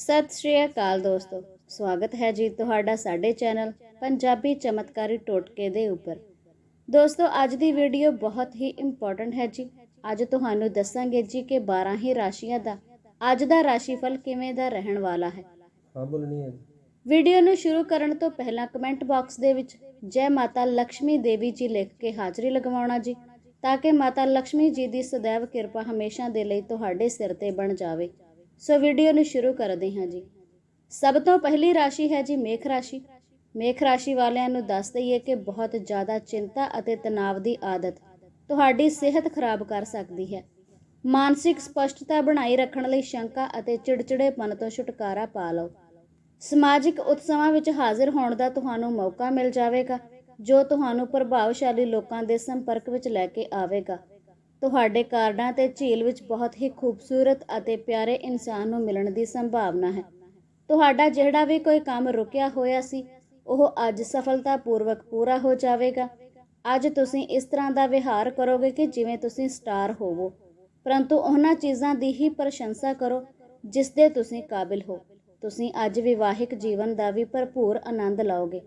ਸਤਿ ਸ਼੍ਰੀ ਅਕਾਲ ਦੋਸਤੋ। ਸਵਾਗਤ ਹੈ ਜੀ ਤੁਹਾਡਾ ਸਾਡੇ ਚੈਨਲ ਪੰਜਾਬੀ ਚਮਤਕਾਰੀ ਟੋਟਕੇ ਦੇ ਉੱਪਰ। ਦੋਸਤੋ ਅੱਜ ਦੀ ਵੀਡੀਓ ਬਹੁਤ ਹੀ ਇੰਪੋਰਟੈਂਟ ਹੈ ਜੀ। ਅੱਜ ਤੁਹਾਨੂੰ ਦੱਸਾਂਗੇ ਜੀ ਕਿ 12 ਹੀ ਰਾਸ਼ੀਆਂ ਦਾ ਅੱਜ ਦਾ ਰਾਸ਼ੀਫਲ ਕਿਵੇਂ ਦਾ ਰਹਿਣ ਵਾਲਾ ਹੈ। ਵੀਡੀਓ ਨੂੰ ਸ਼ੁਰੂ ਕਰਨ ਤੋਂ ਪਹਿਲਾਂ ਕਮੈਂਟ ਬਾਕਸ ਦੇ ਵਿੱਚ ਜੈ ਮਾਤਾ ਲక్ష్ਮੀ ਦੇਵੀ ਜੀ ਲਿਖ ਕੇ ਹਾਜ਼ਰੀ ਲਗਵਾਉਣਾ ਜੀ ਤਾਂ ਕਿ ਮਾਤਾ ਲక్ష్ਮੀ ਜੀ ਦੀ ਸਦੈਵ ਕਿਰਪਾ ਹਮੇਸ਼ਾ ਦੇ ਲਈ ਤੁਹਾਡੇ ਸਿਰ ਤੇ ਬਣ ਜਾਵੇ। ਸੋ ਵੀਡੀਓ ਨੂੰ ਸ਼ੁਰੂ ਕਰਦੇ ਹਾਂ ਜੀ। ਸਭ ਤੋਂ ਪਹਿਲੀ ਰਾਸ਼ੀ ਹੈ ਜੀ ਮੇਖ ਰਾਸ਼ੀ। ਮੇਖ ਰਾਸ਼ੀ ਵਾਲਿਆਂ ਨੂੰ ਦੱਸ ਦਈਏ ਕਿ ਬਹੁਤ ਜ਼ਿਆਦਾ ਚਿੰਤਾ ਅਤੇ ਤਣਾਅ ਦੀ ਆਦਤ ਤੁਹਾਡੀ ਸਿਹਤ ਖਰਾਬ ਕਰ ਸਕਦੀ ਹੈ। ਮਾਨਸਿਕ ਸਪਸ਼ਟਤਾ ਬਣਾਈ ਰੱਖਣ ਲਈ ਸ਼ੰਕਾ ਅਤੇ ਚਿੜਚਿੜੇਪਨ ਤੋਂ ਛੁਟਕਾਰਾ ਪਾ ਲਓ। ਸਮਾਜਿਕ ਉਤਸਵਾਂ ਵਿੱਚ ਹਾਜ਼ਰ ਹੋਣ ਦਾ ਤੁਹਾਨੂੰ ਮੌਕਾ ਮਿਲ ਜਾਵੇਗਾ, ਜੋ ਤੁਹਾਨੂੰ ਪ੍ਰਭਾਵਸ਼ਾਲੀ ਲੋਕਾਂ ਦੇ ਸੰਪਰਕ ਵਿੱਚ ਲੈ ਕੇ ਆਵੇਗਾ। ਤੁਹਾਡੇ ਕਾਰਡਾਂ ਤੇ ਝੀਲ ਵਿੱਚ ਬਹੁਤ ਹੀ ਖੂਬਸੂਰਤ ਅਤੇ ਪਿਆਰੇ ਇਨਸਾਨ ਨੂੰ ਮਿਲਣ ਦੀ ਸੰਭਾਵਨਾ ਹੈ। ਤੁਹਾਡਾ ਜਿਹੜਾ ਵੀ ਕੋਈ ਕੰਮ ਰੁਕਿਆ ਹੋਇਆ ਸੀ, ਉਹ ਅੱਜ ਸਫਲਤਾਪੂਰਵਕ ਪੂਰਾ ਹੋ ਜਾਵੇਗਾ। ਅੱਜ ਤੁਸੀਂ ਇਸ ਤਰ੍ਹਾਂ ਦਾ ਵਿਹਾਰ ਕਰੋਗੇ ਕਿ ਜਿਵੇਂ ਤੁਸੀਂ ਸਟਾਰ ਹੋਵੋ। ਪਰੰਤੂ ਉਹਨਾਂ ਚੀਜ਼ਾਂ ਦੀ ਹੀ ਪ੍ਰਸ਼ੰਸਾ ਕਰੋ, ਜਿਸ ਦੇ ਤੁਸੀਂ ਕਾਬਿਲ ਹੋ। ਤੁਸੀਂ ਅੱਜ ਵਿਵਾਹਿਕ ਜੀਵਨ ਦਾ ਵੀ ਭਰਪੂਰ ਆਨੰਦ ਲਓਗੇ।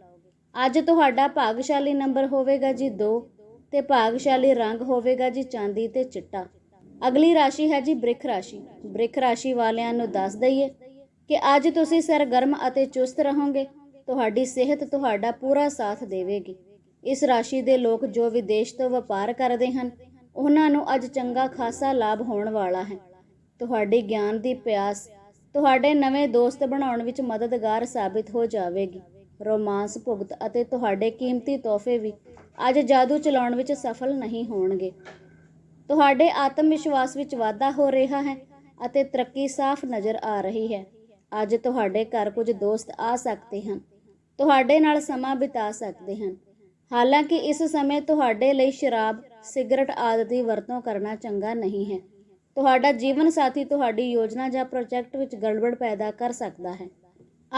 ਅੱਜ ਤੁਹਾਡਾ ਭਾਗਸ਼ਾਲੀ ਨੰਬਰ ਹੋਵੇਗਾ ਜੀ 2 ਤੇ ਭਾਗਸ਼ਾਲੀ ਰੰਗ ਹੋਵੇਗਾ ਜੀ ਚਾਂਦੀ ਤੇ ਚਿੱਟਾ। ਅਗਲੀ ਰਾਸ਼ੀ ਹੈ ਜੀ ਬ੍ਰਿਖ ਰਾਸ਼ੀ। ਬ੍ਰਿਖ ਰਾਸ਼ੀ ਵਾਲਿਆਂ ਨੂੰ ਦੱਸ ਦਈਏ ਕਿ ਅੱਜ ਤੁਸੀਂ ਸਰਗਰਮ ਅਤੇ ਚੁਸਤ ਰਹੋਗੇ। ਤੁਹਾਡੀ ਸਿਹਤ ਤੁਹਾਡਾ ਪੂਰਾ ਸਾਥ ਦੇਵੇਗੀ। ਇਸ ਰਾਸ਼ੀ ਦੇ ਲੋਕ ਜੋ ਵਿਦੇਸ਼ ਤੋਂ ਵਪਾਰ ਕਰਦੇ ਹਨ, ਉਹਨਾਂ ਨੂੰ ਅੱਜ ਚੰਗਾ ਖਾਸਾ ਲਾਭ ਹੋਣ ਵਾਲਾ ਹੈ। ਤੁਹਾਡੀ ਗਿਆਨ ਦੀ ਪਿਆਸ, ਤੁਹਾਡੇ ਨਵੇਂ ਦੋਸਤ ਬਣਾਉਣ ਵਿੱਚ ਮਦਦਗਾਰ ਸਾਬਿਤ ਹੋ ਜਾਵੇਗੀ। ਰੋਮਾਂਸ ਭੁਗਤ ਅਤੇ ਤੁਹਾਡੇ ਕੀਮਤੀ ਤੋਹਫੇ ਵੀ ਅੱਜ ਜਾਦੂ ਚਲਾਉਣ ਵਿੱਚ ਸਫਲ ਨਹੀਂ ਹੋਣਗੇ। ਤੁਹਾਡੇ ਆਤਮ ਵਿਸ਼ਵਾਸ ਵਿੱਚ ਵਾਧਾ ਹੋ ਰਿਹਾ ਹੈ ਅਤੇ ਤਰੱਕੀ ਸਾਫ਼ ਨਜ਼ਰ ਆ ਰਹੀ ਹੈ। ਅੱਜ ਤੁਹਾਡੇ ਘਰ ਕੁਝ ਦੋਸਤ ਆ ਸਕਦੇ ਹਨ। ਤੁਹਾਡੇ ਨਾਲ ਸਮਾਂ ਬਿਤਾ ਸਕਦੇ ਹਨ। ਹਾਲਾਂਕਿ ਇਸ ਸਮੇਂ ਤੁਹਾਡੇ ਲਈ ਸ਼ਰਾਬ, ਸਿਗਰਟ ਆਦਿ ਦੀ ਵਰਤੋਂ ਕਰਨਾ ਚੰਗਾ ਨਹੀਂ ਹੈ। ਤੁਹਾਡਾ ਜੀਵਨ ਸਾਥੀ ਤੁਹਾਡੀ ਯੋਜਨਾ ਜਾਂ ਪ੍ਰੋਜੈਕਟ ਵਿੱਚ ਗੜਬੜ ਪੈਦਾ ਕਰ ਸਕਦਾ ਹੈ।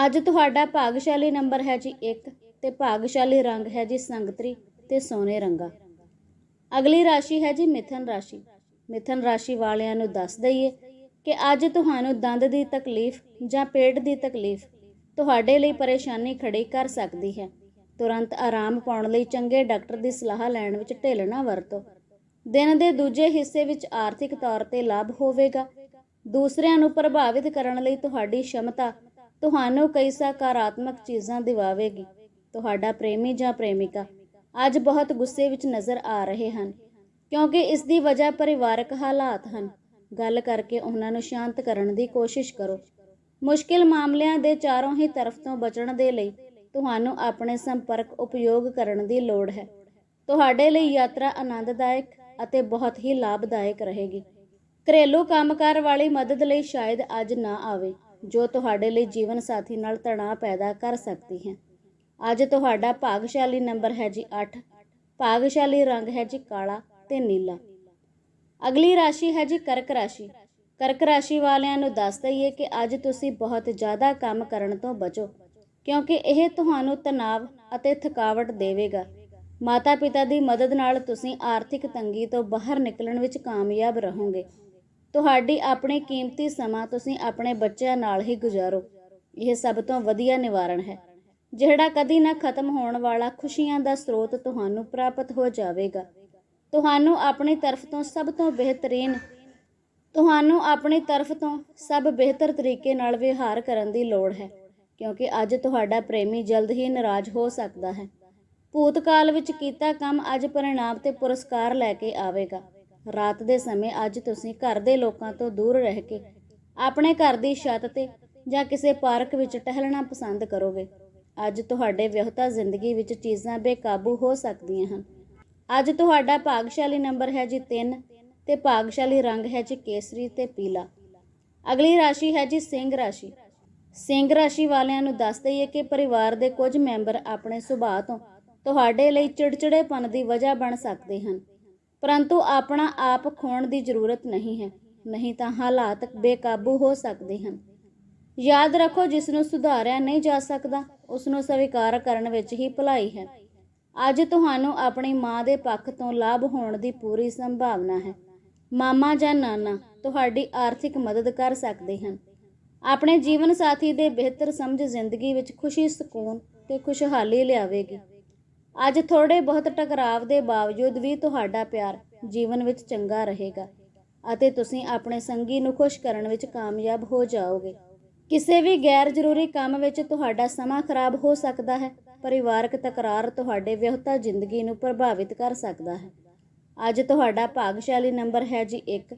ਅੱਜ ਤੁਹਾਡਾ ਭਾਗਸ਼ਾਲੀ ਨੰਬਰ ਹੈ ਜੀ 1 ਤੇ ਭਾਗਸ਼ਾਲੀ ਰੰਗ ਹੈ ਜੀ ਸੰਗਤਰੀ। ਤੇ ਸੋਨੇ ਰੰਗਾ। ਅਗਲੀ ਰਾਸ਼ੀ ਹੈ ਜੀ ਮਿਥਨ ਰਾਸ਼ੀ। ਮਿਥਨ ਰਾਸ਼ੀ ਵਾਲਿਆਂ ਨੂੰ ਦੱਸ ਦਈਏ ਕਿ ਅੱਜ ਤੁਹਾਨੂੰ ਦੰਦ ਦੀ ਤਕਲੀਫ ਜਾਂ ਪੇਟ ਦੀ ਤਕਲੀਫ ਤੁਹਾਡੇ ਲਈ ਪਰੇਸ਼ਾਨੀ ਖੜੀ ਕਰ ਸਕਦੀ ਹੈ। ਤੁਰੰਤ ਆਰਾਮ ਪਾਉਣ ਲਈ ਚੰਗੇ ਡਾਕਟਰ ਦੀ ਸਲਾਹ ਲੈਣ ਵਿੱਚ ਢਿੱਲ ਨਾ ਵਰਤੋ। ਦਿਨ ਦੇ ਦੂਜੇ ਹਿੱਸੇ ਵਿੱਚ ਆਰਥਿਕ ਤੌਰ ਤੇ ਲਾਭ ਹੋਵੇਗਾ। ਦੂਸਰਿਆਂ ਨੂੰ ਪ੍ਰਭਾਵਿਤ ਕਰਨ ਲਈ ਤੁਹਾਡੀ ਸ਼ਮਤਾ ਤੁਹਾਨੂੰ ਕਈ ਸਕਾਰਾਤਮਕ ਚੀਜ਼ਾਂ ਦਿਵਾਵੇਗੀ। ਤੁਹਾਡਾ ਪ੍ਰੇਮੀ ਜਾਂ ਪ੍ਰੇਮਿਕਾ ਅੱਜ ਬਹੁਤ ਗੁੱਸੇ ਵਿੱਚ ਨਜ਼ਰ ਆ ਰਹੇ ਹਨ, ਕਿਉਂਕਿ ਇਸ ਦੀ ਵਜ੍ਹਾ ਪਰਿਵਾਰਕ ਹਾਲਾਤ ਹਨ। ਗੱਲ ਕਰਕੇ ਉਹਨਾਂ ਨੂੰ ਸ਼ਾਂਤ ਕਰਨ ਦੀ ਕੋਸ਼ਿਸ਼ ਕਰੋ। ਮੁਸ਼ਕਿਲ ਮਾਮਲਿਆਂ ਦੇ ਚਾਰੋਂ ਹੀ ਤਰਫ ਤੋਂ ਬਚਣ ਦੇ ਲਈ ਤੁਹਾਨੂੰ ਆਪਣੇ ਸੰਪਰਕ ਉਪਯੋਗ ਕਰਨ ਦੀ ਲੋੜ ਹੈ। ਤੁਹਾਡੇ ਲਈ ਯਾਤਰਾ ਆਨੰਦਦਾਇਕ ਅਤੇ ਬਹੁਤ ਹੀ ਲਾਭਦਾਇਕ ਰਹੇਗੀ। ਘਰੇਲੂ ਕੰਮਕਾਰ ਵਾਲੀ ਮਦਦ ਲਈ ਸ਼ਾਇਦ ਅੱਜ ਨਾ ਆਵੇ, ਜੋ ਤੁਹਾਡੇ ਲਈ ਜੀਵਨ ਸਾਥੀ ਨਾਲ ਤਣਾਅ ਪੈਦਾ ਕਰ ਸਕਦੀ ਹੈ। ਅੱਜ ਤੁਹਾਡਾ ਭਾਗਸ਼ਾਲੀ ਨੰਬਰ ਹੈ ਜੀ 8 ਭਾਗਸ਼ਾਲੀ ਰੰਗ ਹੈ ਜੀ ਕਾਲਾ ਤੇ ਨੀਲਾ। ਅਗਲੀ ਰਾਸ਼ੀ ਹੈ ਜੀ ਕਰਕ ਰਾਸ਼ੀ। ਕਰਕ ਰਾਸ਼ੀ ਵਾਲਿਆਂ ਨੂੰ ਦੱਸ ਦਈਏ ਕਿ ਅੱਜ ਤੁਸੀਂ ਬਹੁਤ ਜ਼ਿਆਦਾ ਕੰਮ ਕਰਨ ਤੋਂ ਬਚੋ, ਕਿਉਂਕਿ ਇਹ ਤੁਹਾਨੂੰ ਤਣਾਅ ਅਤੇ ਥਕਾਵਟ ਦੇਵੇਗਾ। ਮਾਤਾ-ਪਿਤਾ ਦੀ ਮਦਦ ਨਾਲ ਤੁਸੀਂ ਆਰਥਿਕ ਤੰਗੀ ਤੋਂ ਬਾਹਰ ਨਿਕਲਣ ਵਿੱਚ ਕਾਮਯਾਬ ਰਹੋਗੇ। ਤੁਹਾਡੀ ਆਪਣੀ ਕੀਮਤੀ ਸਮਾਂ ਤੁਸੀਂ ਆਪਣੇ ਬੱਚਿਆਂ ਨਾਲ ਹੀ ਗੁਜ਼ਾਰੋ। ਇਹ ਸਭ ਤੋਂ ਵਧੀਆ ਨਿਵਾਰਣ ਹੈ। ਜਿਹੜਾ ਕਦੀ ਨਾ ਖਤਮ ਹੋਣ ਵਾਲਾ ਖੁਸ਼ੀਆਂ ਦਾ ਸਰੋਤ ਤੁਹਾਨੂੰ ਪ੍ਰਾਪਤ ਹੋ ਜਾਵੇਗਾ। ਤੁਹਾਨੂੰ ਆਪਣੀ ਤਰਫ ਤੋਂ ਸਭ ਤੋਂ ਬਿਹਤਰੀਨ, ਤੁਹਾਨੂੰ ਆਪਣੀ ਤਰਫ ਤੋਂ ਸਭ ਬਿਹਤਰ ਤਰੀਕੇ ਨਾਲ ਵਿਵਹਾਰ ਕਰਨ ਦੀ ਲੋੜ ਹੈ, ਕਿਉਂਕਿ ਅੱਜ ਤੁਹਾਡਾ ਪ੍ਰੇਮੀ ਜਲਦ ਹੀ ਨਾਰਾਜ਼ ਹੋ ਸਕਦਾ ਹੈ। ਭੂਤਕਾਲ ਵਿੱਚ ਕੀਤਾ ਕੰਮ ਅੱਜ ਪਰਿਣਾਮ ਤੇ ਪੁਰਸਕਾਰ ਲੈ ਕੇ ਆਵੇਗਾ। ਰਾਤ ਦੇ ਸਮੇਂ ਅੱਜ ਤੁਸੀਂ ਘਰ ਦੇ ਲੋਕਾਂ ਤੋਂ ਦੂਰ ਰਹਿ ਕੇ ਆਪਣੇ ਘਰ ਦੀ ਛੱਤ ਤੇ ਜਾਂ ਕਿਸੇ ਪਾਰਕ ਵਿੱਚ ਟਹਿਲਣਾ ਪਸੰਦ ਕਰੋਗੇ। ਅੱਜ ਤੁਹਾਡੇ ਵਿਆਹਤਾ ਜ਼ਿੰਦਗੀ ਵਿੱਚ ਚੀਜ਼ਾਂ ਬੇਕਾਬੂ ਹੋ ਸਕਦੀਆਂ ਹਨ। ਅੱਜ ਤੁਹਾਡਾ ਭਾਗਸ਼ਾਲੀ ਨੰਬਰ ਹੈ ਜੀ 3 ਤੇ ਭਾਗਸ਼ਾਲੀ ਰੰਗ ਹੈ ਜੀ ਕੇਸਰੀ ਤੇ ਪੀਲਾ। ਅਗਲੀ ਰਾਸ਼ੀ ਹੈ ਜੀ ਸਿੰਘ ਰਾਸ਼ੀ। ਸਿੰਘ ਰਾਸ਼ੀ ਵਾਲਿਆਂ ਨੂੰ ਦੱਸ ਦਈਏ ਕਿ ਪਰਿਵਾਰ ਦੇ ਕੁਝ ਮੈਂਬਰ ਆਪਣੇ ਸੁਭਾਅ ਤੋਂ ਤੁਹਾਡੇ ਲਈ ਚਿੜਚਿੜੇਪਨ ਦੀ ਵਜ੍ਹਾ ਬਣ ਸਕਦੇ ਹਨ। ਪਰੰਤੂ ਆਪਣਾ ਆਪ ਖੋਣ ਦੀ ਜ਼ਰੂਰਤ ਨਹੀਂ ਹੈ। ਨਹੀਂ ਤਾਂ ਹਾਲਾਤ ਬੇਕਾਬੂ ਹੋ ਸਕਦੇ ਹਨ। ਯਾਦ ਰੱਖੋ, ਜਿਸ ਨੂੰ ਸੁਧਾਰਿਆ ਨਹੀਂ ਜਾ ਸਕਦਾ ਉਸ ਨੂੰ ਸਵੀਕਾਰ ਕਰਨ ਵਿੱਚ ਹੀ ਭਲਾਈ ਹੈ। ਅੱਜ ਤੁਹਾਨੂੰ ਆਪਣੀ ਮਾਂ ਦੇ ਪੱਖ ਤੋਂ ਲਾਭ ਹੋਣ ਦੀ ਪੂਰੀ ਸੰਭਾਵਨਾ ਹੈ। ਮਾਮਾ ਜਾਂ ਨਾਨਾ ਤੁਹਾਡੀ ਆਰਥਿਕ ਮਦਦ ਕਰ ਸਕਦੇ ਹਨ। ਆਪਣੇ ਜੀਵਨ ਸਾਥੀ ਦੇ ਬਿਹਤਰ ਸਮਝ ਜ਼ਿੰਦਗੀ ਵਿੱਚ ਖੁਸ਼ੀ, ਸਕੂਨ ਤੇ ਖੁਸ਼ਹਾਲੀ ਲਿਆਵੇਗੀ। ਅੱਜ ਥੋੜੇ ਬਹੁਤ ਟਕਰਾਵ ਦੇ ਬਾਵਜੂਦ ਵੀ ਤੁਹਾਡਾ ਪਿਆਰ ਜੀਵਨ ਵਿੱਚ ਚੰਗਾ ਰਹੇਗਾ ਅਤੇ ਤੁਸੀਂ ਆਪਣੇ ਸੰਗੀ ਨੂੰ ਖੁਸ਼ ਕਰਨ ਵਿੱਚ ਕਾਮਯਾਬ ਹੋ ਜਾਓਗੇ। ਕਿਸੇ ਵੀ ਗੈਰ ਜ਼ਰੂਰੀ ਕੰਮ ਵਿੱਚ ਤੁਹਾਡਾ ਸਮਾਂ ਖਰਾਬ ਹੋ ਸਕਦਾ ਹੈ, ਪਰਿਵਾਰਕ ਤਕਰਾਰ ਤੁਹਾਡੇ ਵਿਆਹਤਾ ਜ਼ਿੰਦਗੀ ਨੂੰ ਪ੍ਰਭਾਵਿਤ ਕਰ ਸਕਦਾ ਹੈ। ਅੱਜ ਤੁਹਾਡਾ ਭਾਗਸ਼ਾਲੀ ਨੰਬਰ ਹੈ ਜੀ 1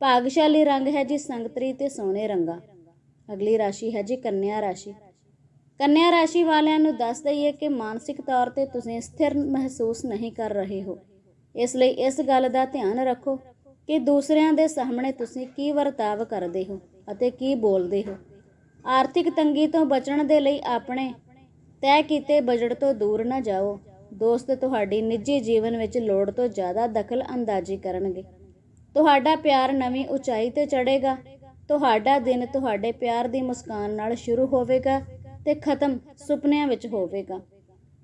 ਭਾਗਸ਼ਾਲੀ ਰੰਗ ਹੈ ਜੀ ਸੰਗਤਰੀ ਤੇ ਸੋਨੇ ਰੰਗਾ। ਅਗਲੀ ਰਾਸ਼ੀ ਹੈ ਜੀ ਕੰਨਿਆ ਰਾਸ਼ੀ। ਕੰਨਿਆ ਰਾਸ਼ੀ ਵਾਲਿਆਂ ਨੂੰ ਦੱਸ ਦਈਏ ਕਿ ਮਾਨਸਿਕ ਤੌਰ ਤੇ ਤੁਸੀਂ ਸਥਿਰ ਮਹਿਸੂਸ ਨਹੀਂ ਕਰ ਰਹੇ ਹੋ। ਇਸ ਲਈ ਇਸ ਗੱਲ ਦਾ ਧਿਆਨ ਰੱਖੋ ਕਿ ਦੂਸਰਿਆਂ ਦੇ ਸਾਹਮਣੇ ਤੁਸੀਂ ਕੀ ਵਰਤਾਵ ਕਰਦੇ ਹੋ ਅਤੇ ਕੀ ਬੋਲਦੇ ਹੋ। ਆਰਥਿਕ ਤੰਗੀ ਤੋਂ ਬਚਣ ਦੇ ਲਈ ਆਪਣੇ ਤੈਅ ਕੀਤੇ ਬਜਟ ਤੋਂ ਦੂਰ ਨਾ ਜਾਓ। ਦੋਸਤ, ਤੁਹਾਡੀ ਨਿੱਜੀ ਜੀਵਨ ਵਿੱਚ ਲੋੜ ਤੋਂ ਜ਼ਿਆਦਾ ਦਖਲ ਅੰਦਾਜ਼ੀ ਕਰਨਗੇ। ਤੁਹਾਡਾ ਪਿਆਰ ਨਵੀਂ ਉਚਾਈ ਤੇ ਚੜ੍ਹੇਗਾ। ਤੁਹਾਡਾ ਦਿਨ ਤੁਹਾਡੇ ਪਿਆਰ ਦੀ ਮੁਸਕਾਨ ਨਾਲ ਸ਼ੁਰੂ ਹੋਵੇਗਾ ਤੇ ਖਤਮ ਸੁਪਨਿਆਂ ਵਿੱਚ ਹੋਵੇਗਾ।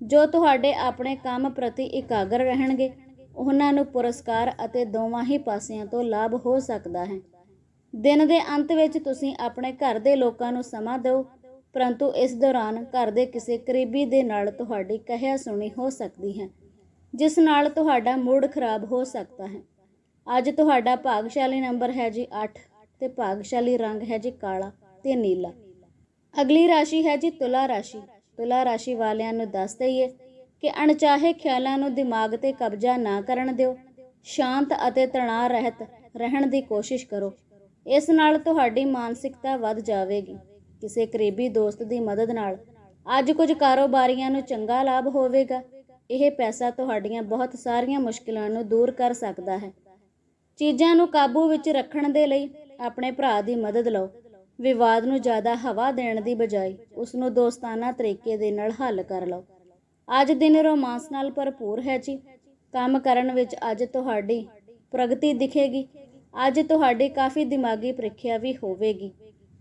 ਜੋ ਤੁਹਾਡੇ ਆਪਣੇ ਕੰਮ ਪ੍ਰਤੀ ਇਕਾਗਰ ਰਹਿਣਗੇ, ਉਹਨਾਂ ਨੂੰ ਪੁਰਸਕਾਰ ਅਤੇ ਦੋਵਾਂ ਹੀ ਪਾਸਿਆਂ ਤੋਂ ਲਾਭ ਹੋ ਸਕਦਾ ਹੈ। ਦਿਨ ਦੇ ਅੰਤ ਵਿੱਚ ਤੁਸੀਂ ਆਪਣੇ ਘਰ ਦੇ ਲੋਕਾਂ ਨੂੰ ਸਮਾਂ ਦਿਓ, ਪਰੰਤੂ ਇਸ ਦੌਰਾਨ ਘਰ ਦੇ ਕਿਸੇ ਕਰੀਬੀ ਦੇ ਨਾਲ ਤੁਹਾਡੀ ਕਹਿਆ ਸੁਣੀ ਹੋ ਸਕਦੀ ਹੈ, ਜਿਸ ਨਾਲ ਤੁਹਾਡਾ ਮੂਡ ਖਰਾਬ ਹੋ ਸਕਦਾ ਹੈ। ਅੱਜ ਤੁਹਾਡਾ ਭਾਗਸ਼ਾਲੀ ਨੰਬਰ ਹੈ ਜੀ 8 ਤੇ ਭਾਗਸ਼ਾਲੀ ਰੰਗ ਹੈ ਜੀ ਕਾਲਾ ਤੇ ਨੀਲਾ। ਅਗਲੀ ਰਾਸ਼ੀ ਹੈ ਜੀ ਤੁਲਾ ਰਾਸ਼ੀ। ਤੁਲਾ ਰਾਸ਼ੀ ਵਾਲਿਆਂ ਨੂੰ ਦੱਸ ਦਈਏ ਕਿ ਅਣਚਾਹੇ ਖਿਆਲਾਂ ਨੂੰ ਦਿਮਾਗ ਤੇ ਕਬਜ਼ਾ ਨਾ ਕਰਨ ਦਿਓ, ਸ਼ਾਂਤ ਅਤੇ ਤਣਾਅ ਰਹਿਤ ਰਹਿਣ ਦੀ ਕੋਸ਼ਿਸ਼ ਕਰੋ। ਇਸ ਨਾਲ ਤੁਹਾਡੀ ਮਾਨਸਿਕਤਾ ਵੱਧ ਜਾਵੇਗੀ। ਕਿਸੇ ਕਰੀਬੀ ਦੋਸਤ ਦੀ ਮਦਦ ਨਾਲ ਅੱਜ ਕੁਝ ਕਾਰੋਬਾਰੀਆਂ ਨੂੰ ਚੰਗਾ ਲਾਭ ਹੋਵੇਗਾ। ਇਹ ਪੈਸਾ ਤੁਹਾਡੀਆਂ ਬਹੁਤ ਸਾਰੀਆਂ ਮੁਸ਼ਕਲਾਂ ਨੂੰ ਦੂਰ ਕਰ ਸਕਦਾ ਹੈ। ਚੀਜ਼ਾਂ ਨੂੰ ਕਾਬੂ ਵਿੱਚ ਰੱਖਣ ਦੇ ਲਈ ਆਪਣੇ ਭਰਾ ਦੀ ਮਦਦ ਲਓ। ਵਿਵਾਦ ਨੂੰ ਜ਼ਿਆਦਾ ਹਵਾ ਦੇਣ ਦੀ ਬਜਾਏ ਉਸ ਨੂੰ ਦੋਸਤਾਨਾ ਤਰੀਕੇ ਦੇ ਨਾਲ ਹੱਲ ਕਰ ਲਓ। ਅੱਜ ਦਿਨ ਰੋਮਾਂਸ ਨਾਲ ਭਰਪੂਰ ਹੈ ਜੀ। ਕੰਮ ਕਰਨ ਵਿੱਚ ਅੱਜ ਤੁਹਾਡੀ ਪ੍ਰਗਤੀ ਦਿਖੇਗੀ। ਅੱਜ ਤੁਹਾਡੀ ਕਾਫੀ ਦਿਮਾਗੀ ਪ੍ਰੀਖਿਆ ਵੀ ਹੋਵੇਗੀ।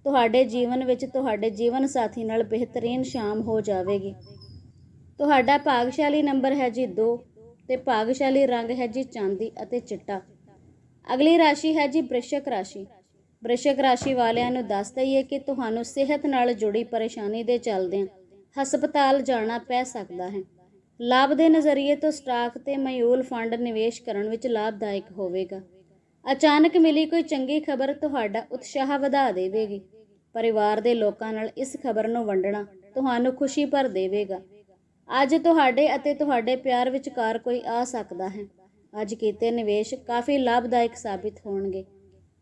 ਤੁਹਾਡੇ ਜੀਵਨ ਵਿੱਚ ਤੁਹਾਡੇ ਜੀਵਨ ਸਾਥੀ ਨਾਲ ਬਿਹਤਰੀਨ ਸ਼ਾਮ ਹੋ ਜਾਵੇਗੀ। ਤੁਹਾਡਾ ਭਾਗਸ਼ਾਲੀ ਨੰਬਰ ਹੈ ਜੀ 2 ਤੇ ਭਾਗਸ਼ਾਲੀ ਰੰਗ ਹੈ ਜੀ ਚਾਂਦੀ ਅਤੇ ਚਿੱਟਾ। ਅਗਲੀ ਰਾਸ਼ੀ ਹੈ ਜੀ ਬ੍ਰਿਸ਼ਕ ਰਾਸ਼ੀ। ਬ੍ਰਿਸ਼ਕ ਰਾਸ਼ੀ ਵਾਲਿਆਂ ਨੂੰ ਦੱਸ ਦਈਏ ਕਿ ਤੁਹਾਨੂੰ ਸਿਹਤ ਨਾਲ ਜੁੜੀ ਪਰੇਸ਼ਾਨੀ ਦੇ ਚੱਲਦਿਆਂ ਹਸਪਤਾਲ ਜਾਣਾ ਪੈ ਸਕਦਾ ਹੈ। ਲਾਭ ਦੇ ਨਜ਼ਰੀਏ ਤੋਂ ਸਟਾਕ ਤੇ ਮਯੂਲ ਫੰਡ ਨਿਵੇਸ਼ ਕਰਨ ਵਿੱਚ ਲਾਭਦਾਇਕ ਹੋਵੇਗਾ। ਅਚਾਨਕ ਮਿਲੀ ਕੋਈ ਚੰਗੀ ਖਬਰ ਤੁਹਾਡਾ ਉਤਸ਼ਾਹ ਵਧਾ ਦੇਵੇਗੀ। ਪਰਿਵਾਰ ਦੇ ਲੋਕਾਂ ਨਾਲ ਇਸ ਖਬਰ ਨੂੰ ਵੰਡਣਾ ਤੁਹਾਨੂੰ ਖੁਸ਼ੀ ਭਰ ਦੇਵੇਗਾ। ਅੱਜ ਤੁਹਾਡੇ ਅਤੇ ਤੁਹਾਡੇ ਪਿਆਰ ਵਿਚਕਾਰ ਕੋਈ ਆ ਸਕਦਾ ਹੈ। ਅੱਜ ਕੀਤੇ ਨਿਵੇਸ਼ ਕਾਫੀ ਲਾਭਦਾਇਕ ਸਾਬਿਤ ਹੋਣਗੇ।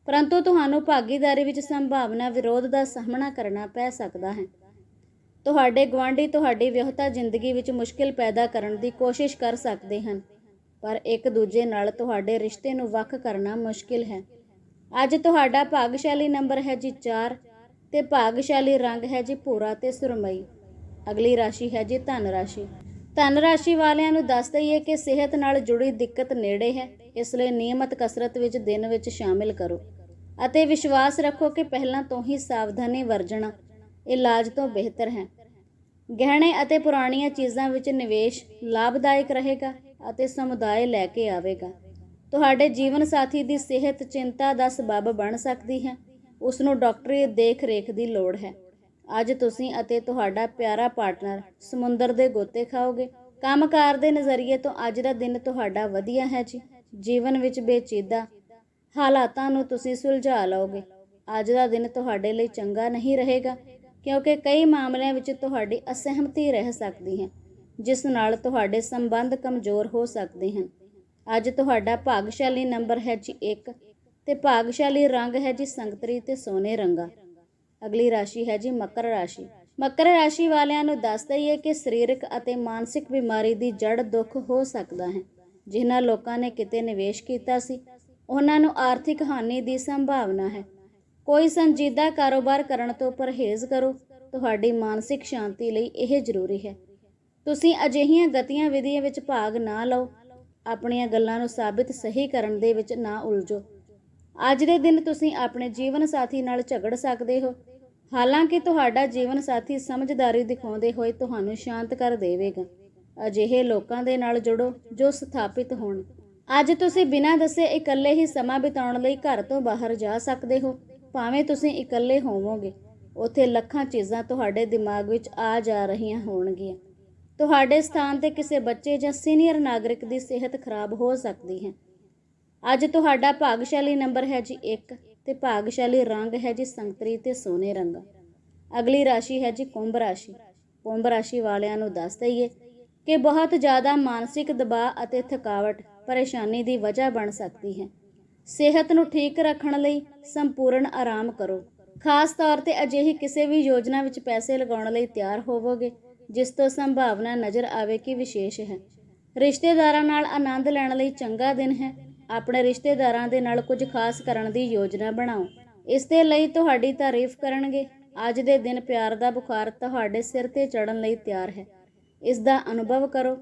ਪਰੰਤੂ ਤੁਹਾਨੂੰ ਭਾਗੀਦਾਰੀ ਵਿੱਚ ਸੰਭਾਵਨਾ ਵਿਰੋਧ ਦਾ ਸਾਹਮਣਾ ਕਰਨਾ ਪੈ ਸਕਦਾ ਹੈ। ਤੁਹਾਡੇ ਗਵਾਂਢੀ ਤੁਹਾਡੀ ਵਿਆਹਤਾ ਜ਼ਿੰਦਗੀ ਵਿੱਚ ਮੁਸ਼ਕਿਲ ਪੈਦਾ ਕਰਨ ਦੀ ਕੋਸ਼ਿਸ਼ ਕਰ ਸਕਦੇ ਹਨ। ਪਰ ਇੱਕ ਦੂਜੇ ਨਾਲ ਤੁਹਾਡੇ ਰਿਸ਼ਤੇ ਨੂੰ ਵੱਖ ਕਰਨਾ ਮੁਸ਼ਕਿਲ ਹੈ। ਅੱਜ ਤੁਹਾਡਾ ਭਾਗਸ਼ਾਲੀ ਨੰਬਰ ਹੈ ਜੀ 4 ਤੇ ਭਾਗਸ਼ਾਲੀ ਰੰਗ ਹੈ ਜੀ ਭੂਰਾ ਤੇ ਸੁਰਮਈ। ਅਗਲੀ ਰਾਸ਼ੀ ਹੈ ਜੀ ਧਨ ਰਾਸ਼ੀ। ਧਨ ਰਾਸ਼ੀ ਵਾਲਿਆਂ ਨੂੰ ਦੱਸ ਦਈਏ ਕਿ ਸਿਹਤ ਨਾਲ ਜੁੜੀ ਦਿੱਕਤ ਨੇੜੇ ਹੈ, ਇਸ ਲਈ ਨਿਯਮਤ ਕਸਰਤ ਵਿੱਚ ਦਿਨ ਵਿੱਚ ਸ਼ਾਮਿਲ ਕਰੋ ਅਤੇ ਵਿਸ਼ਵਾਸ ਰੱਖੋ ਕਿ ਪਹਿਲਾਂ ਤੋਂ ਹੀ ਸਾਵਧਾਨੀ ਵਰਜਣਾ ਇਲਾਜ ਤੋਂ ਬਿਹਤਰ ਹੈ। ਗਹਿਣੇ ਅਤੇ ਪੁਰਾਣੀਆਂ ਚੀਜ਼ਾਂ ਵਿੱਚ ਨਿਵੇਸ਼ ਲਾਭਦਾਇਕ ਰਹੇਗਾ। ਅਤੇ ਸਮੁਦਾਇ ਲੈ ਕੇ ਆਵੇਗਾ। ਤੁਹਾਡੇ ਜੀਵਨ ਸਾਥੀ ਦੀ ਸਿਹਤ ਚਿੰਤਾ ਦਾ ਸਬਬ ਬਣ ਸਕਦੀ ਹੈ। ਉਸ ਨੂੰ ਡਾਕਟਰੀ ਦੇਖ ਰੇਖ ਦੀ ਲੋੜ ਹੈ। ਅੱਜ ਤੁਸੀਂ ਅਤੇ ਤੁਹਾਡਾ ਪਿਆਰਾ ਪਾਰਟਨਰ ਸਮੁੰਦਰ ਦੇ ਗੋਤੇ ਖਾਓਗੇ। ਕੰਮਕਾਰ ਦੇ ਨਜ਼ਰੀਏ ਤੋਂ ਅੱਜ ਦਾ ਦਿਨ ਤੁਹਾਡਾ ਵਧੀਆ ਹੈ ਜੀ। ਜੀਵਨ ਵਿੱਚ ਬੇਚੀਦਾ ਹਾਲਾਤਾਂ ਨੂੰ ਤੁਸੀਂ ਸੁਲਝਾ ਲਓਗੇ। ਅੱਜ ਦਾ ਦਿਨ ਤੁਹਾਡੇ ਲਈ ਚੰਗਾ ਨਹੀਂ ਰਹੇਗਾ, ਕਿਉਂਕਿ ਕਈ ਮਾਮਲਿਆਂ ਵਿੱਚ ਤੁਹਾਡੀ ਅਸਹਿਮਤੀ ਰਹਿ ਸਕਦੀ ਹੈ। ਜਿਸ ਨਾਲ ਤੁਹਾਡੇ ਸੰਬੰਧ ਕਮਜ਼ੋਰ ਹੋ ਸਕਦੇ ਹਨ। ਅੱਜ ਤੁਹਾਡਾ ਭਾਗਸ਼ਾਲੀ ਨੰਬਰ ਹੈ ਜੀ 1 ਤੇ ਭਾਗਸ਼ਾਲੀ ਰੰਗ ਹੈ ਜੀ ਸੰਗਤਰੀ ਤੇ ਸੋਨੇ ਰੰਗਾ। ਅਗਲੀ ਰਾਸ਼ੀ ਹੈ ਜੀ ਮਕਰ ਰਾਸ਼ੀ। ਮਕਰ ਰਾਸ਼ੀ ਵਾਲਿਆਂ ਨੂੰ ਦੱਸ ਦਈਏ ਕਿ ਸਰੀਰਕ ਅਤੇ ਮਾਨਸਿਕ ਬਿਮਾਰੀ ਦੀ ਜੜ ਦੁੱਖ ਹੋ ਸਕਦਾ ਹੈ। ਜਿਨ੍ਹਾਂ ਲੋਕਾਂ ਨੇ ਕਿਤੇ ਨਿਵੇਸ਼ ਕੀਤਾ ਸੀ, ਉਹਨਾਂ ਨੂੰ ਆਰਥਿਕ ਹਾਨੀ ਦੀ ਸੰਭਾਵਨਾ ਹੈ। ਕੋਈ ਸੰਜੀਦਾ ਕਾਰੋਬਾਰ ਕਰਨ ਤੋਂ ਪਰਹੇਜ਼ ਕਰੋ। ਤੁਹਾਡੀ ਮਾਨਸਿਕ ਸ਼ਾਂਤੀ ਲਈ ਇਹ ਜ਼ਰੂਰੀ ਹੈ। ਤੁਸੀਂ ਅਜਿਹੀਆਂ ਗਤੀਆਂ ਵਿਧੀਆਂ ਵਿੱਚ ਭਾਗ ਨਾ ਲਓ। ਆਪਣੀਆਂ ਗੱਲਾਂ ਨੂੰ ਸਾਬਿਤ ਸਹੀ ਕਰਨ ਦੇ ਵਿੱਚ ਨਾ ਉਲਝੋ। ਅੱਜ ਦੇ ਦਿਨ ਤੁਸੀਂ ਆਪਣੇ ਜੀਵਨ ਸਾਥੀ ਨਾਲ ਝਗੜ ਸਕਦੇ ਹੋ। ਹਾਲਾਂਕਿ ਤੁਹਾਡਾ ਜੀਵਨ ਸਾਥੀ ਸਮਝਦਾਰੀ ਦਿਖਾਉਂਦੇ ਹੋਏ ਤੁਹਾਨੂੰ ਸ਼ਾਂਤ ਕਰ ਦੇਵੇਗਾ। ਅਜਿਹੇ ਲੋਕਾਂ ਦੇ ਨਾਲ ਜੁੜੋ ਜੋ ਸਥਾਪਿਤ ਹੋਣ। ਅੱਜ ਤੁਸੀਂ ਬਿਨਾਂ ਦੱਸੇ ਇਕੱਲੇ ਹੀ ਸਮਾਂ ਬਿਤਾਉਣ ਲਈ ਘਰ ਤੋਂ ਬਾਹਰ ਜਾ ਸਕਦੇ ਹੋ। ਭਾਵੇਂ ਤੁਸੀਂ ਇਕੱਲੇ ਹੋਵੋਗੇ, ਉੱਥੇ ਲੱਖਾਂ ਚੀਜ਼ਾਂ ਤੁਹਾਡੇ ਦਿਮਾਗ ਵਿੱਚ ਆ ਜਾ ਰਹੀਆਂ ਹੋਣਗੀਆਂ। ਤੁਹਾਡੇ ਸਥਾਨ ਤੇ ਕਿਸੇ ਬੱਚੇ ਜਾਂ ਸੀਨੀਅਰ ਨਾਗਰਿਕ ਦੀ ਸਿਹਤ ਖਰਾਬ ਹੋ ਸਕਦੀ ਹੈ। ਅੱਜ ਤੁਹਾਡਾ ਭਾਗਸ਼ਾਲੀ ਨੰਬਰ ਹੈ ਜੀ 1 ਤੇ ਭਾਗਸ਼ਾਲੀ ਰੰਗ ਹੈ ਜੀ ਸੰਤਰੀ ਤੇ ਸੋਨੇ ਰੰਗ। ਅਗਲੀ ਰਾਸ਼ੀ ਹੈ ਜੀ ਕੁੰਭ ਰਾਸ਼ੀ। ਕੁੰਭ ਰਾਸ਼ੀ ਵਾਲਿਆਂ ਨੂੰ ਦੱਸ ਦਈਏ ਕਿ ਬਹੁਤ ਜ਼ਿਆਦਾ ਮਾਨਸਿਕ ਦਬਾਅ ਅਤੇ ਥਕਾਵਟ, ਪਰੇਸ਼ਾਨੀ ਦੀ ਵਜ੍ਹਾ ਬਣ ਸਕਦੀ ਹੈ। ਸਿਹਤ ਨੂੰ ਠੀਕ ਰੱਖਣ ਲਈ ਸੰਪੂਰਨ ਆਰਾਮ ਕਰੋ। ਖਾਸ ਤੌਰ ਤੇ ਅਜਿਹੀ ਕਿਸੇ ਵੀ ਯੋਜਨਾ ਵਿੱਚ ਪੈਸੇ ਲਗਾਉਣ ਲਈ ਤਿਆਰ ਹੋਵੋਗੇ। ਜਿਸ ਤੋਂ ਸੰਭਾਵਨਾ ਨਜ਼ਰ ਆਵੇ ਕਿ ਵਿਸ਼ੇਸ਼ ਹੈ। ਰਿਸ਼ਤੇਦਾਰਾਂ ਨਾਲ ਆਨੰਦ ਲੈਣ ਲਈ ਚੰਗਾ ਦਿਨ ਹੈ। ਆਪਣੇ ਰਿਸ਼ਤੇਦਾਰਾਂ ਦੇ ਨਾਲ ਕੁਝ ਖਾਸ ਕਰਨ ਦੀ ਯੋਜਨਾ ਬਣਾਓ। ਇਸ ਦੇ ਲਈ ਤੁਹਾਡੀ ਤਾਰੀਫ ਕਰਨਗੇ। ਅੱਜ ਦੇ ਦਿਨ ਪਿਆਰ ਦਾ ਬੁਖਾਰ ਤੁਹਾਡੇ ਸਿਰ ਤੇ ਚੜਨ ਲਈ ਤਿਆਰ ਹੈ। ਇਸ ਦਾ ਅਨੁਭਵ ਕਰੋ।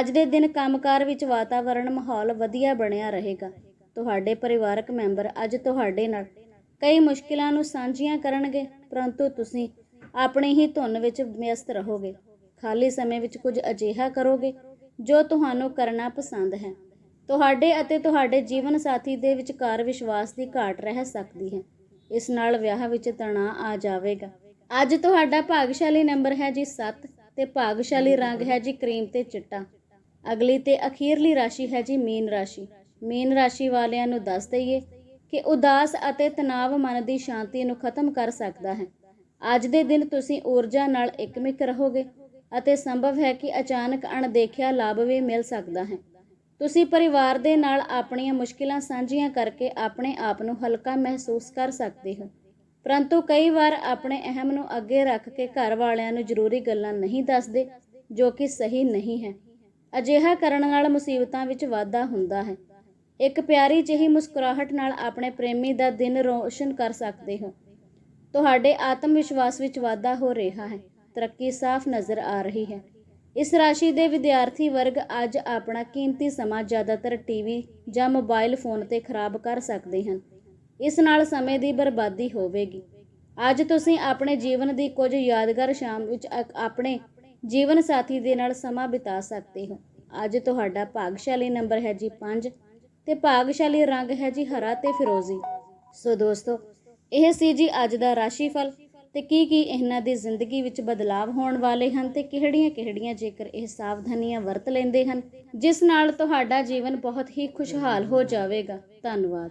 ਅੱਜ ਦੇ ਦਿਨ ਕੰਮਕਾਰ ਵਿੱਚ ਵਾਤਾਵਰਣ ਮਾਹੌਲ ਵਧੀਆ ਬਣਿਆ ਰਹੇਗਾ। ਤੁਹਾਡੇ ਪਰਿਵਾਰਕ ਮੈਂਬਰ ਅੱਜ ਤੁਹਾਡੇ ਨਾਲ ਕਈ ਮੁਸ਼ਕਿਲਾਂ ਨੂੰ ਸਾਂਝੀਆਂ ਕਰਨਗੇ, ਪਰੰਤੂ ਤੁਸੀਂ ਆਪਣੀ ਹੀ ਧੁਨ ਵਿੱਚ ਵਿਅਸਤ ਰਹੋਗੇ। ਖਾਲੀ ਸਮੇਂ ਵਿੱਚ ਕੁਝ ਅਜਿਹਾ ਕਰੋਗੇ ਜੋ ਤੁਹਾਨੂੰ ਕਰਨਾ ਪਸੰਦ ਹੈ। ਤੁਹਾਡੇ ਅਤੇ ਤੁਹਾਡੇ ਜੀਵਨ ਸਾਥੀ ਦੇ ਵਿਚਕਾਰ ਵਿਸ਼ਵਾਸ ਦੀ ਘਾਟ ਰਹਿ ਸਕਦੀ ਹੈ। ਇਸ ਨਾਲ ਵਿਆਹ ਵਿੱਚ ਤਣਾਅ ਆ ਜਾਵੇਗਾ। ਅੱਜ ਤੁਹਾਡਾ ਭਾਗਸ਼ਾਲੀ ਨੰਬਰ ਹੈ ਜੀ 7 ਤੇ ਭਾਗਸ਼ਾਲੀ ਰੰਗ ਹੈ ਜੀ ਕਰੀਮ ਤੇ ਚਿੱਟਾ। ਅਗਲੀ ਤੇ ਅਖੀਰਲੀ ਰਾਸ਼ੀ ਹੈ ਜੀ ਮੀਨ ਰਾਸ਼ੀ। ਮੀਨ ਰਾਸ਼ੀ ਵਾਲਿਆਂ ਨੂੰ ਦੱਸ ਦਈਏ ਕਿ ਉਦਾਸ ਅਤੇ ਤਣਾਅ ਮਨ ਦੀ ਸ਼ਾਂਤੀ ਨੂੰ ਖਤਮ ਕਰ ਸਕਦਾ ਹੈ। ਅੱਜ ਦੇ ਦਿਨ ਤੁਸੀਂ ਊਰਜਾ ਨਾਲ ਇਕਮਿਕ ਰਹੋਗੇ ਅਤੇ ਸੰਭਵ ਹੈ ਕਿ ਅਚਾਨਕ ਅਣਦੇਖਿਆ ਲਾਭ ਵੀ ਮਿਲ ਸਕਦਾ ਹੈ। ਤੁਸੀਂ ਪਰਿਵਾਰ ਦੇ ਨਾਲ ਆਪਣੀਆਂ ਮੁਸ਼ਕਿਲਾਂ ਸਾਂਝੀਆਂ ਕਰਕੇ ਆਪਣੇ ਆਪ ਨੂੰ ਹਲਕਾ ਮਹਿਸੂਸ ਕਰ ਸਕਦੇ ਹੋ। ਪਰੰਤੂ ਕਈ ਵਾਰ ਆਪਣੇ ਅਹਿਮ ਨੂੰ ਅੱਗੇ ਰੱਖ ਕੇ ਘਰ ਵਾਲਿਆਂ ਨੂੰ ਜ਼ਰੂਰੀ ਗੱਲਾਂ ਨਹੀਂ ਦੱਸਦੇ, ਜੋ ਕਿ ਸਹੀ ਨਹੀਂ ਹੈ। ਅਜਿਹਾ ਕਰਨ ਨਾਲ ਮੁਸੀਬਤਾਂ ਵਿੱਚ ਵਾਧਾ ਹੁੰਦਾ ਹੈ। ਇੱਕ ਪਿਆਰੀ ਜਿਹੀ ਮੁਸਕਰਾਹਟ ਨਾਲ ਆਪਣੇ ਪ੍ਰੇਮੀ ਦਾ ਦਿਨ ਰੋਸ਼ਨ ਕਰ ਸਕਦੇ ਹੋ। ਤੁਹਾਡੇ ਆਤਮ ਵਿਸ਼ਵਾਸ ਵਿੱਚ ਵਾਧਾ ਹੋ ਰਿਹਾ ਹੈ। ਤਰੱਕੀ ਸਾਫ਼ ਨਜ਼ਰ ਆ ਰਹੀ ਹੈ। ਇਸ ਰਾਸ਼ੀ ਦੇ ਵਿਦਿਆਰਥੀ ਵਰਗ ਅੱਜ ਆਪਣਾ ਕੀਮਤੀ ਸਮਾਂ ਜ਼ਿਆਦਾਤਰ ਟੀਵੀ ਜਾਂ ਮੋਬਾਈਲ ਫੋਨ ਤੇ ਖਰਾਬ ਕਰ ਸਕਦੇ ਹਨ। ਇਸ ਨਾਲ ਸਮੇਂ ਦੀ ਬਰਬਾਦੀ ਹੋਵੇਗੀ। ਅੱਜ ਤੁਸੀਂ ਆਪਣੇ ਜੀਵਨ ਦੀ ਕੁਝ ਯਾਦਗਾਰ ਸ਼ਾਮ ਵਿੱਚ ਆਪਣੇ ਜੀਵਨ ਸਾਥੀ ਦੇ ਨਾਲ ਸਮਾਂ ਬਿਤਾ ਸਕਦੇ ਹੋ। ਅੱਜ ਤੁਹਾਡਾ ਭਾਗਸ਼ਾਲੀ ਨੰਬਰ ਹੈ ਜੀ 5 ਤੇ ਭਾਗਸ਼ਾਲੀ ਰੰਗ ਹੈ ਜੀ ਹਰਾ ਤੇ ਫਿਰੋਜ਼ੀ। ਸੋ ਦੋਸਤੋ ਇਹ ਸੀ ਜੀ ਅੱਜ ਦਾ ਰਾਸ਼ੀ ਫਲ ਤੇ ਕੀ ਕੀ ਇਹਨਾਂ ਦੀ ਜ਼ਿੰਦਗੀ ਵਿੱਚ ਬਦਲਾਵ ਹੋਣ ਵਾਲੇ ਹਨ ਤੇ ਕਿਹੜੀਆਂ-ਕਿਹੜੀਆਂ ਜੇਕਰ ਇਹ ਸਾਵਧਾਨੀਆਂ ਵਰਤ ਲੈਂਦੇ ਹਨ, ਜਿਸ ਨਾਲ ਤੁਹਾਡਾ ਜੀਵਨ ਬਹੁਤ ਹੀ ਖੁਸ਼ਹਾਲ ਹੋ ਜਾਵੇਗਾ। ਧੰਨਵਾਦ।